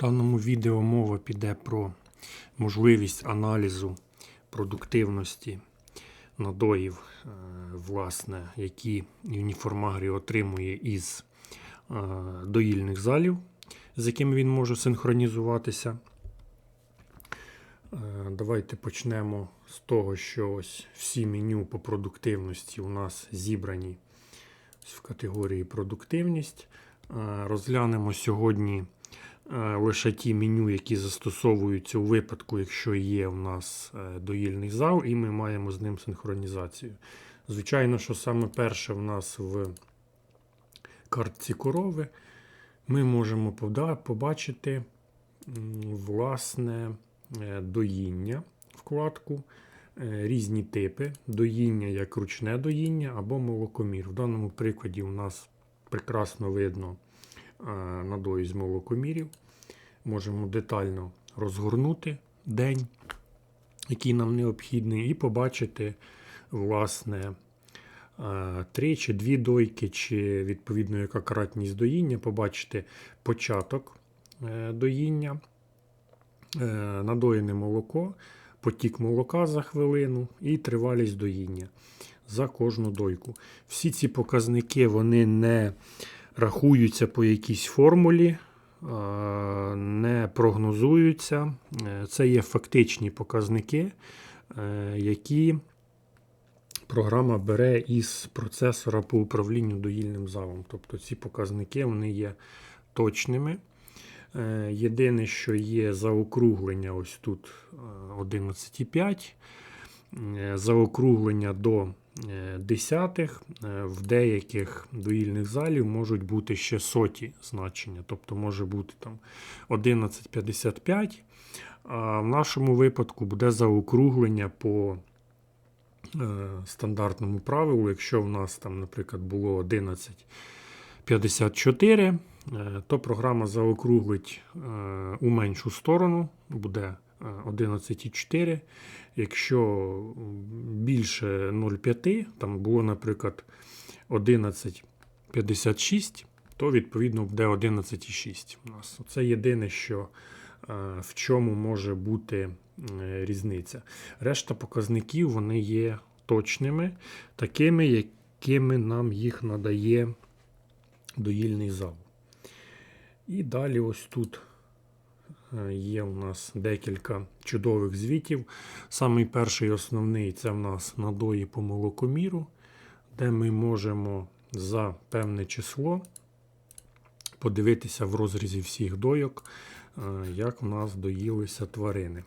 даному відео мова піде про можливість аналізу продуктивності надоїв, е, власне, які Юніформагрі отримує із е, доїльних залів, з якими він може синхронізуватися. Е, Давайте почнемо з того, що ось всі меню по продуктивності у нас зібрані в категорії продуктивність. Розглянемо сьогодні лише ті меню, які застосовуються у випадку, якщо є у нас е, доїльний зал, і ми маємо з ним синхронізацію. Звичайно, що саме перше в нас в картці корови ми можемо побачити власне е, доїння вкладку, е, різні типи доїння, як ручне доїння або молокомір. В даному прикладі у нас прекрасно видно е, надої з молокомірів. Можемо детально розгорнути день, який нам необхідний, і побачити, власне, е, три чи дві дойки, чи відповідно яка кратність доїння, побачити початок е, доїння, е, надоєне молоко, потік молока за хвилину і тривалість доїння за кожну дойку. Всі ці показники вони не рахуються по якійсь формулі, е, не прогнозуються. Е, Це є фактичні показники, е, які програма бере із процесора по управлінню доїльним залом. Тобто ці показники вони є точними. Єдине, що є заокруглення, ось тут е, 11,5, е, заокруглення до десятих. Е, В деяких доїльних залів можуть бути ще соті значення, тобто може бути там 11,55. А в нашому випадку буде заокруглення по е, стандартному правилу. Якщо в нас там, наприклад, було 11,54, е, то програма заокруглить у меншу сторону, буде 11,4. Якщо більше 0,5, там було, наприклад, 11,56, то відповідно буде 11,6 у нас. Це єдине, що е, в чому може бути е, різниця. Решта показників вони є точними, такими, якими нам їх надає доїльний зал. І далі ось тут є у нас декілька чудових звітів. Самий перший основний це в нас надої по молокоміру, де ми можемо за певне число подивитися в розрізі всіх дойок, е, як в нас доїлися тварини.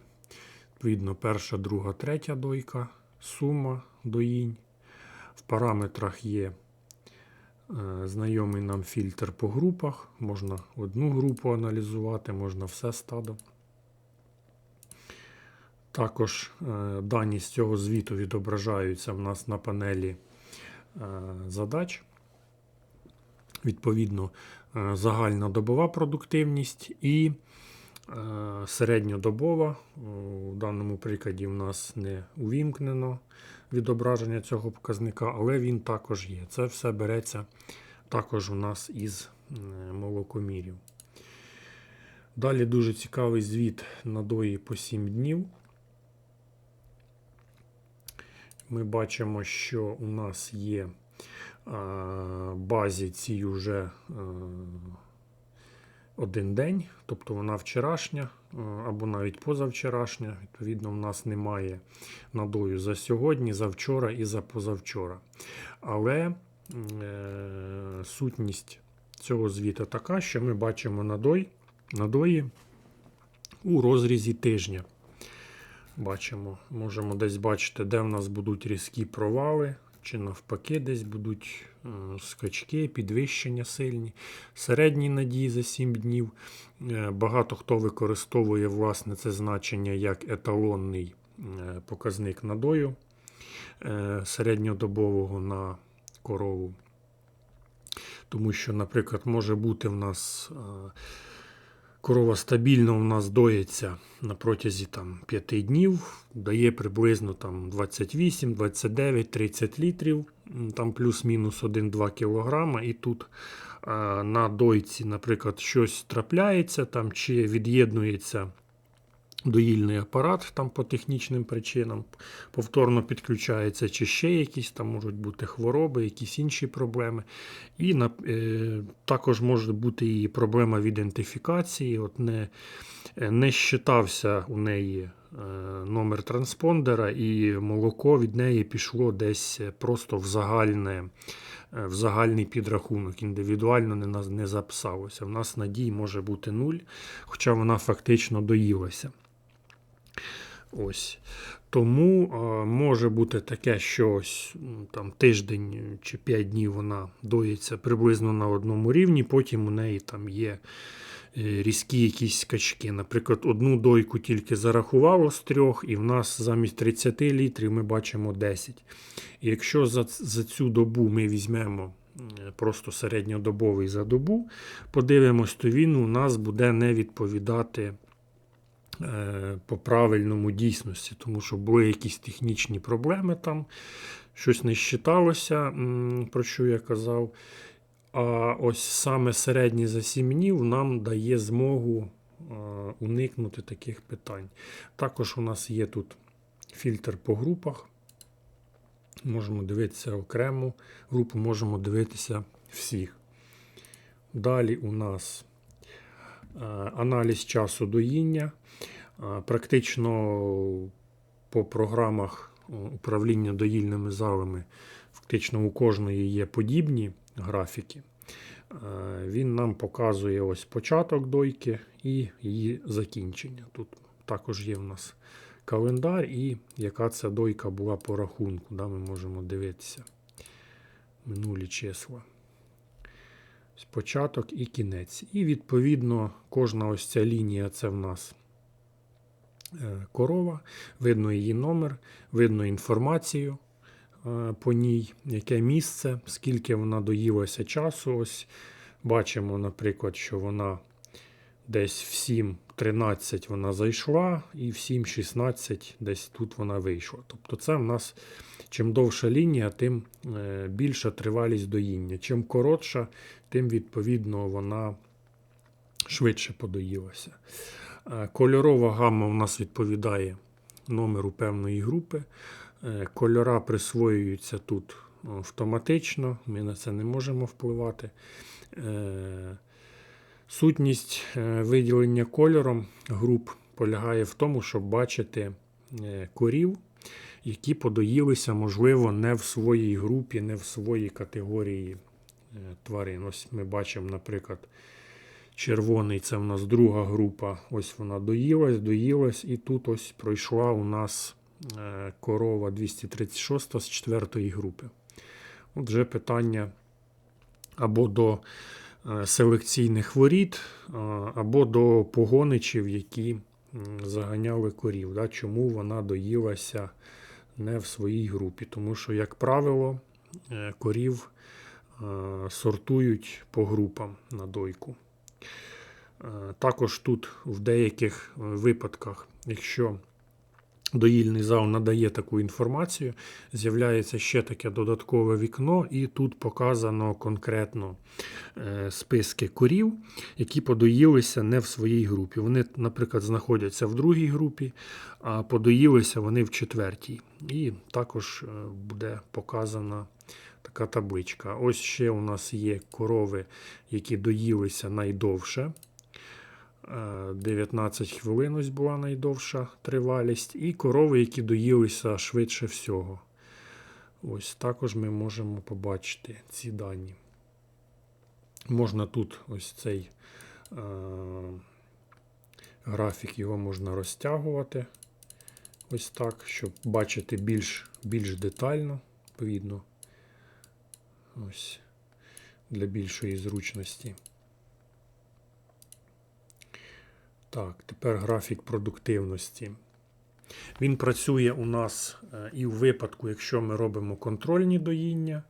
Відповідно, перша, друга, третя дойка, сума доїнь. В параметрах є е, знайомий нам фільтр по групах. Можна одну групу аналізувати, можна все стадо. Також е, дані з цього звіту відображаються в нас на панелі е, задач. Відповідно, е, загальна добова продуктивність і е, середньодобова. У даному прикладі в нас не увімкнено відображення цього показника, але він також є. Це все береться також у нас із е, молокомірів. Далі дуже цікавий звіт надої по 7 днів. Ми бачимо, що у нас є базі цій вже е, один день, тобто вона вчорашня е, або навіть позавчорашня. Відповідно, в нас немає надою за сьогодні, за вчора і за позавчора. Але е, сутність цього звіту така, що ми бачимо надой, надої у розрізі тижня. Бачимо, можемо десь бачити, де в нас будуть різкі провали, чи навпаки, десь будуть е, скачки, підвищення сильні. Середні надії за 7 днів. Е, багато хто використовує власне це значення як еталонний е, показник надою середньодобового на корову. Тому що, наприклад, може бути в нас. Корова стабільно у нас доїться на протязі там, 5 днів, дає приблизно там, 28, 29, 30 літрів, там плюс-мінус 1-2 кг. І тут е, на дойці, наприклад, щось трапляється там, чи від'єднується доїльний апарат там по технічним причинам, повторно підключається, чи ще якісь там можуть бути хвороби, якісь інші проблеми. І на, е, також може бути і проблема в ідентифікації. От не, е, не щитався у неї е, номер транспондера, і молоко від неї пішло десь просто в загальне. е, В загальний підрахунок індивідуально не, не записалося. В нас надій може бути нуль, хоча вона фактично доїлася. Ось. Тому е, може бути таке, що ось там тиждень чи 5 днів вона доїться приблизно на одному рівні, потім у неї там є е, різкі якісь скачки. Наприклад, одну дойку тільки зарахувало з трьох, і в нас замість 30 літрів ми бачимо 10. І якщо за, за цю добу ми візьмемо просто середньодобовий за добу, подивимось, то він у нас буде не відповідати е, по правильному дійсності, тому що були якісь технічні проблеми там, щось не щиталося, м, про що я казав. А ось саме середній засімнів нам дає змогу е, уникнути таких питань. Також у нас є тут фільтр по групах. Можемо дивитися окрему групу, можемо дивитися всіх. Далі у нас е, аналіз часу доїння. Е, Практично по програмах е, управління доїльними залами, фактично у кожної є подібні графіки. Е, Він нам показує ось початок дойки і її закінчення. Тут також є в нас календар і яка ця дойка була по рахунку. Да, Ми можемо дивитися минулі числа. Початок і кінець. І відповідно кожна ось ця лінія це в нас е, корова, видно її номер, видно інформацію е, по ній, яке місце, скільки вона доїлася часу. Ось бачимо, наприклад, що вона десь в 7.13 вона зайшла, і в 7.16 десь тут вона вийшла. Тобто це в нас чим довша лінія, тим е, більша тривалість доїння. Чим коротша, тим відповідно вона швидше подоїлася. Е, Кольорова гамма у нас відповідає номеру певної групи. Е, Кольора присвоюються тут автоматично, ми на це не можемо впливати. Сутність е, виділення кольором груп полягає в тому, щоб бачити е, корів, які подоїлися, можливо, не в своїй групі, не в своїй категорії е, тварин. Ось ми бачимо, наприклад, червоний це в нас друга група. Ось вона доїлась, доїлась, і тут ось пройшла у нас корова 236 з четвертої групи. От вже питання або до селекційних воріт, е, або до погоничів, які заганяли корів. Да? Чому вона доїлася не в своїй групі? Тому що, як правило, е, корів е, сортують по групам на дойку. Е, Також тут в деяких е, випадках, якщо доїльний зал надає таку інформацію, з'являється ще таке додаткове вікно, і тут показано конкретно е, списки корів, які подоїлися не в своїй групі. Вони, наприклад, знаходяться в другій групі, а подоїлися вони в четвертій. І також е, буде показана така табличка. Ось ще у нас є корови, які доїлися найдовше. Е, 19 хвилин ось була найдовша тривалість, і корови, які доїлися швидше всього. Ось також ми можемо побачити ці дані. Можна тут ось цей е, графік, його можна розтягувати. Ось так, щоб бачити більш, більш детально, відповідно. Ось для більшої зручності. Так, тепер графік продуктивності. Він працює у нас е, і в випадку, якщо ми робимо контрольні доїння,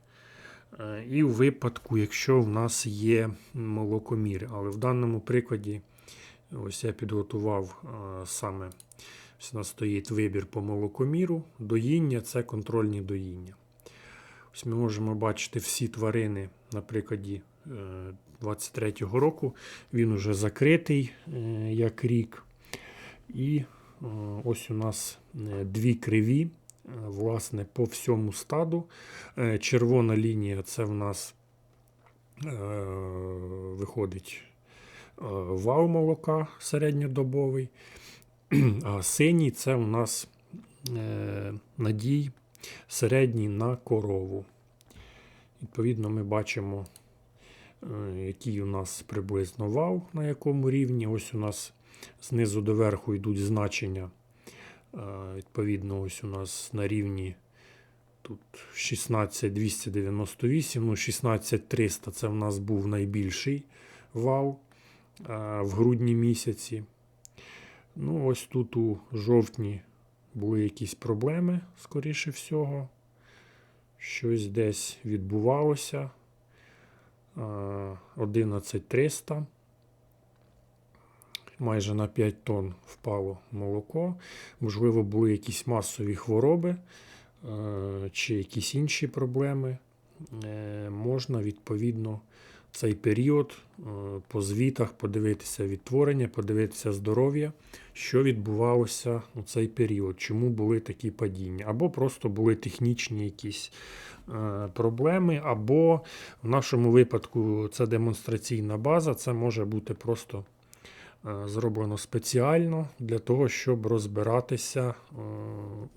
е, і в випадку, якщо в нас є молокомір. Але в даному прикладі, ось я підготував е, саме, ось у нас стоїть вибір по молокоміру. Доїння це контрольні доїння. Ось ми можемо бачити всі тварини на прикладі е, 23-го року. Він уже закритий е, як рік. І е, ось у нас е, дві криві, власне, по всьому стаду. Червона лінія це в нас виходить вал молока середньодобовий. А синій це у нас надій середній на корову. Відповідно, ми бачимо, який у нас приблизно вал, на якому рівні. Ось у нас знизу до верху йдуть значення. Е, Відповідно, ось у нас на рівні тут 16298, ну 16300 це в нас був найбільший вал е, в грудні місяці. Ну, ось тут у жовтні були якісь проблеми, скоріше всього. Щось десь відбувалося. А, 11300. Майже на 5 тонн впало молоко. Можливо, були якісь масові хвороби е, чи якісь інші проблеми. Е, Можна відповідно цей період е, по звітах подивитися відтворення, подивитися здоров'я, що відбувалося у цей період, чому були такі падіння, або просто були технічні якісь е, проблеми, або в нашому випадку це демонстраційна база, це може бути просто е, зроблено спеціально для того, щоб розбиратися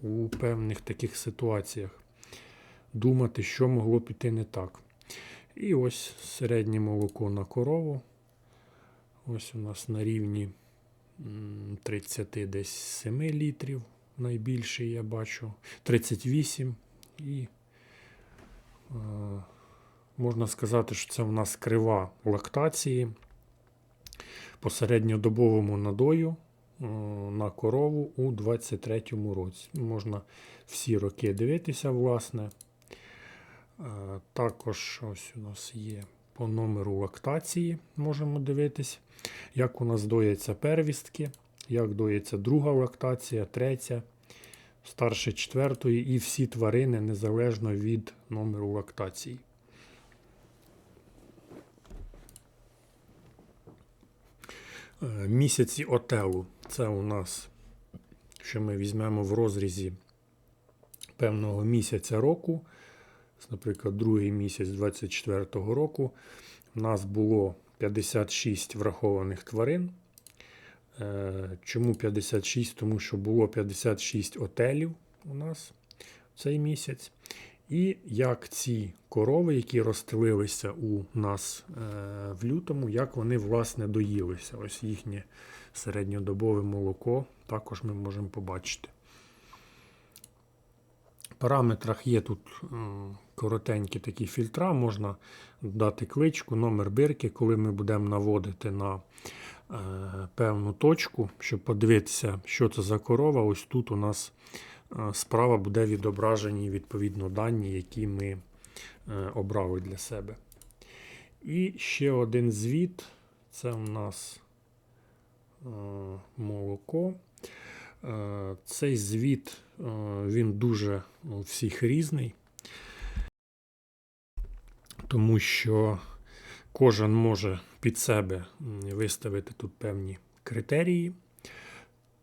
у певних таких ситуаціях, думати, що могло піти не так. І ось середнє молоко на корову. Ось у нас на рівні м, 30 десь 7 літрів. Найбільший я бачу. 38. І е, можна сказати, що це у нас крива лактації по середньодобовому надою е, на корову у 23-му році. Можна всі роки дивитися, власне. Е, Також ось у нас є по номеру лактації, можемо дивитись, як у нас дояться первістки, як доїться друга лактація, третя, старше четвертої, і всі тварини незалежно від номеру лактації. Е, Місяці отелу це у нас, що ми візьмемо в розрізі певного місяця року. Наприклад, другий місяць 24-го року у нас було 56 врахованих тварин. Е, Чому 56? Тому що було 56 отелів у нас цей місяць. І як ці корови, які розстелилися у нас е, в лютому, як вони власне доїлися. Ось їхнє середньодобове молоко також ми можемо побачити. Параметрах є тут коротенькі такі фільтра, можна дати кличку, номер бирки, коли ми будемо наводити на е, певну точку, щоб подивитися, що це за корова. Ось тут у нас е, справа буде відображені відповідно дані, які ми е, обрали для себе. І ще один звіт це у нас молоко. Е, Цей звіт е, він дуже у всіх різний, тому що кожен може під себе виставити тут певні критерії.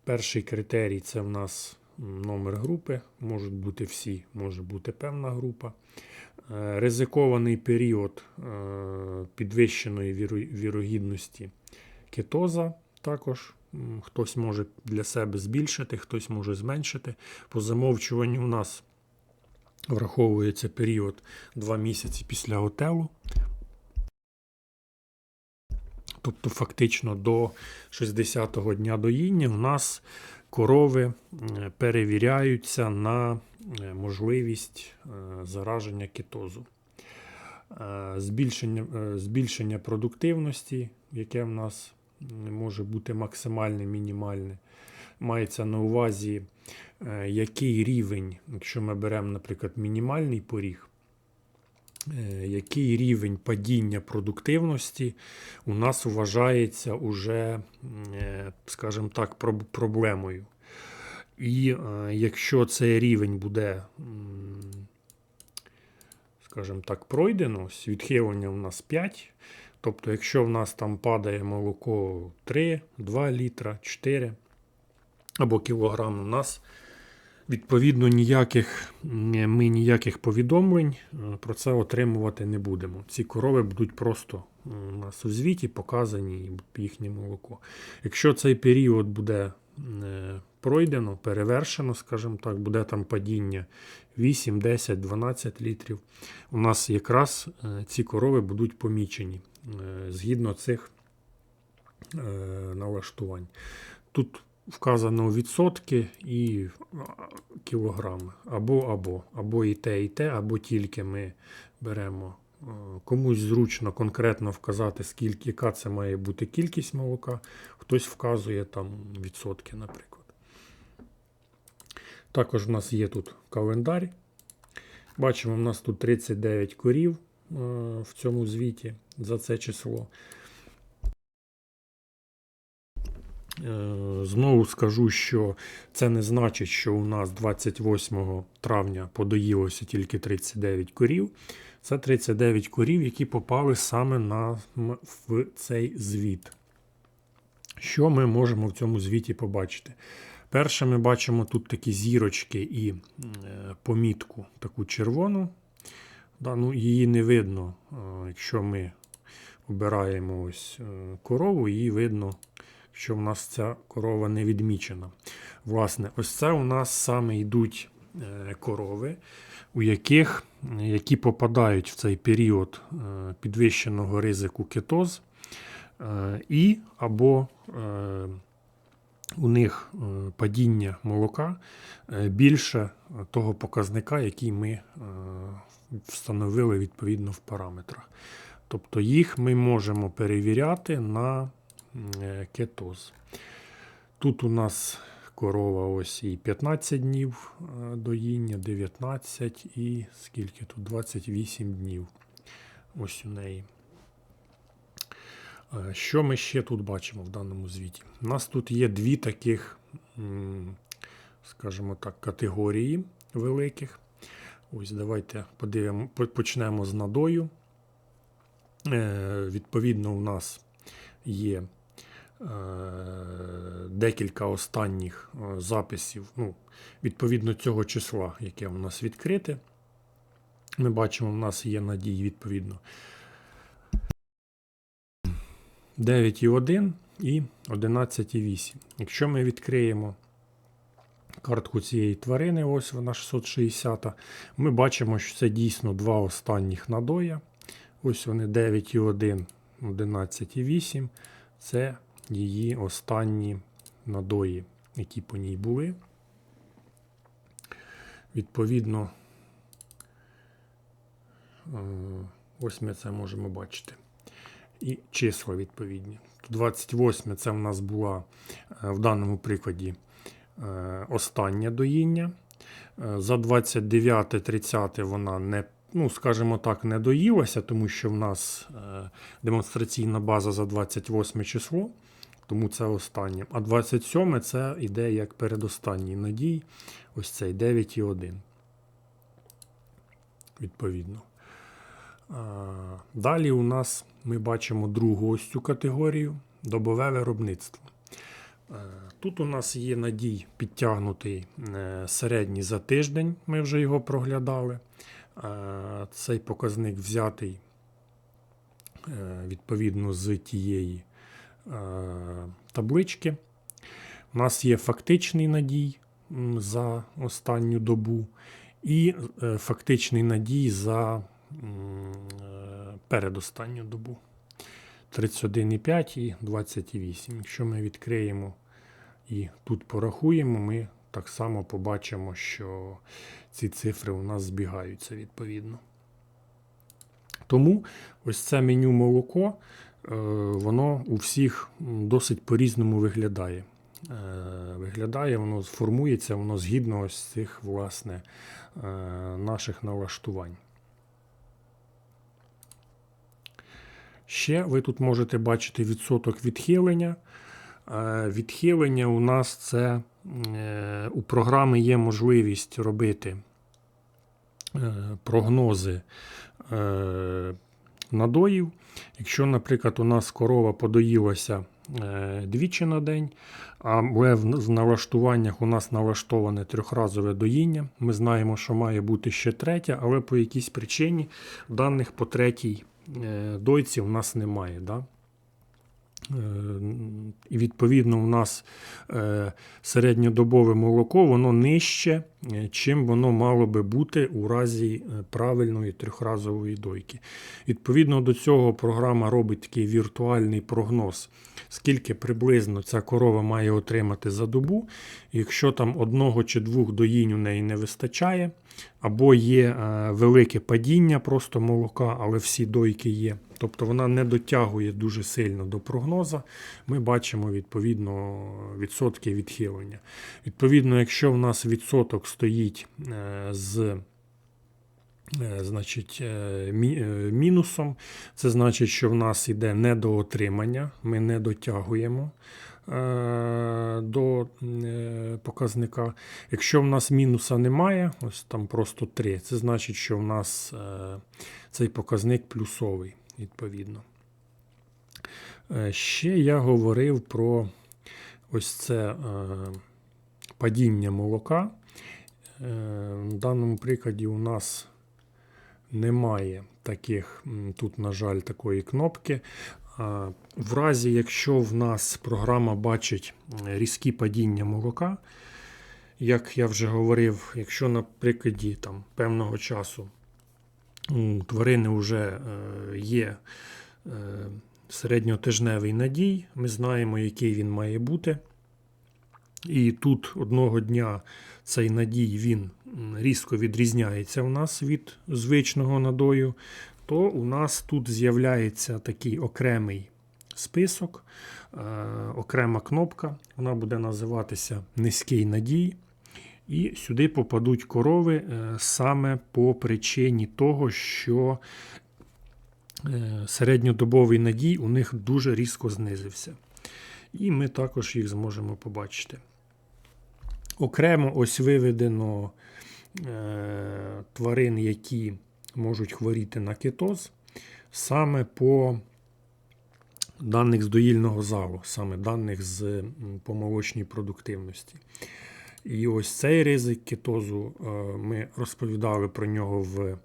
Перший критерій це в нас номер групи, можуть бути всі, може бути певна група. Е, Ризикований період підвищеної вірогідності кетоза також хтось може для себе збільшити, хтось може зменшити. По замовчуванню у нас враховується період 2 місяці після готелу. Тобто, фактично до 60-го дня доїння в нас корови перевіряються на е, можливість е, зараження кетозу. Е, Збільшення, збільшення продуктивності, яке в нас може бути максимальне, мінімальне. Мається на увазі, е, який рівень, якщо ми беремо, наприклад, мінімальний поріг, е, який рівень падіння продуктивності у нас вважається уже, е, скажімо так, проблемою. І якщо цей рівень буде, скажімо так, пройдено, відхилення у нас 5, Тобто, якщо в нас там падає молоко 3, 2 літра, 4 або кілограм, у нас відповідно ніяких, ми ніяких повідомлень е, про це отримувати не будемо. Ці корови будуть просто у нас у звіті показані їхнє молоко. Якщо цей період буде е, пройдено, перевершено, скажімо так, буде там падіння 8, 10, 12 літрів, у нас якраз е, ці корови будуть помічені згідно цих е, налаштувань. Тут вказано відсотки і кілограми. Або, або, або і те, і те, або тільки ми беремо. е, Комусь зручно конкретно вказати, скільки, яка це має бути кількість молока, хтось вказує там відсотки, наприклад. Також в нас є тут календар. Бачимо, в нас тут 39 корів е, в цьому звіті за це число. Е, Знову скажу, що це не значить, що у нас 28 травня подоїлося тільки 39 корів. Це 39 корів, які попали саме на, в цей звіт. Що ми можемо в цьому звіті побачити? Перше, ми бачимо тут такі зірочки і е, помітку таку червону. Да, ну, її не видно, е, якщо ми обираємо ось е, корову, її видно, що в нас ця корова не відмічена. Власне, ось це у нас саме йдуть е, корови, у яких, які попадають в цей період е, підвищеного ризику кетоз, і або у них падіння молока більше того показника, який ми встановили відповідно в параметрах. Тобто їх ми можемо перевіряти на е, кетоз. Тут у нас корова ось і 15 днів е, доїння, 19 і скільки тут 28 днів. Ось у неї. Е, Що ми ще тут бачимо в даному звіті? У нас тут є дві таких, скажімо так, категорії великих. Ось давайте подивимо, почнемо з надою. Е, Відповідно, у нас є е, декілька останніх е, записів, ну, відповідно цього числа, яке у нас відкрите. Ми бачимо, у нас є надії відповідно 9,1 і 11,8. Якщо ми відкриємо картку цієї тварини, ось вона 660, ми бачимо, що це дійсно два останніх надоя. Ось вони 9,1, 11,8. Це її останні надої, які по ній були. Відповідно, е, ось ми це можемо бачити. І числа відповідні. 28 це в нас була е, в даному прикладі е, останнє доїння. За 29-30 вона не, ну, скажімо так, не доїлася, тому що в нас е, демонстраційна база за 28 число, тому це останнє. А 27 це йде як передостанній надій, ось цей 9,1. Відповідно. А, Далі у нас ми бачимо другу ось цю категорію добове виробництво. Е, Тут у нас є надій підтягнутий е, середній за тиждень, ми вже його проглядали. Цей показник взятий е, відповідно з тієї е, таблички. У нас є фактичний надій за останню добу і е, фактичний надій за передостанню добу. 31,5 і 28. Якщо ми відкриємо і тут порахуємо, ми так само побачимо, що ці цифри у нас збігаються відповідно. Тому ось це меню молоко, е, воно у всіх досить по-різному виглядає. Е, Виглядає, воно формується, воно згідно ось цих власне е, наших налаштувань. Ще ви тут можете бачити відсоток відхилення. Відхилення у нас це у програми є можливість робити е, прогнози е, надоїв. Якщо, наприклад, у нас корова подоїлася е, двічі на день, але в налаштуваннях у нас налаштоване трьохразове доїння. Ми знаємо, що має бути ще третя, але по якійсь причині даних по третій е, дойці у нас немає. Да? Е, І відповідно у нас е, середньодобове молоко воно нижче, е, чим воно мало би бути у разі правильної трьохразової дойки. Відповідно до цього програма робить такий віртуальний прогноз, скільки приблизно ця корова має отримати за добу. Якщо там одного чи двох доїнь у неї не вистачає, або є е, велике падіння просто молока, але всі дойки є. Тобто вона не дотягує дуже сильно до прогноза. Ми бачимо відповідно відсотки відхилення. Відповідно, якщо в нас відсоток стоїть е, з е, значить, мі- мінусом, це значить, що в нас йде недоотримання, ми не дотягуємо до е, показника. Якщо в нас мінуса немає, ось там просто 3, це значить, що в нас е, цей показник плюсовий, відповідно. Е, Ще я говорив про ось це е, падіння молока. Е, В даному прикладі у нас немає таких, тут, на жаль, такої кнопки. В разі, якщо в нас програма бачить різкі падіння молока, як я вже говорив, якщо на прикладі там, певного часу у тварини вже е, є е, середньотижневий надій, ми знаємо, який він має бути. І тут одного дня цей надій він різко відрізняється у нас від звичного надою, то у нас тут з'являється такий окремий список, е, окрема кнопка. Вона буде називатися Низький надій. І сюди попадуть корови е, саме по причині того, що е, середньодобовий надій у них дуже різко знизився. І ми також їх зможемо побачити. Окремо ось виведено тварин, які можуть хворіти на кетоз, саме по даних з доїльного залу, саме даних з м, по молочній продуктивності. І ось цей ризик кетозу, е, ми розповідали про нього в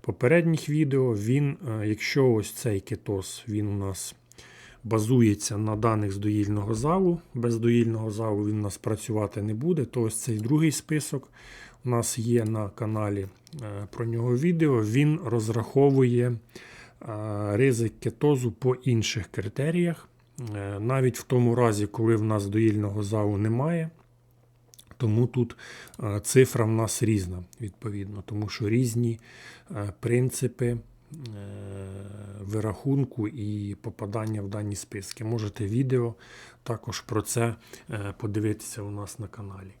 попередніх відео. Він, е, якщо ось цей кетоз, він у нас базується на даних з доїльного залу. Без доїльного залу він у нас працювати не буде. То ось цей другий список у нас є на каналі е, про нього відео. Він розраховує е, ризик кетозу по інших критеріях. Е, Навіть в тому разі, коли в нас доїльного залу немає. Тому тут цифра в нас різна, відповідно, тому що різні принципи вирахунку і попадання в дані списки. Можете відео також про це подивитися у нас на каналі.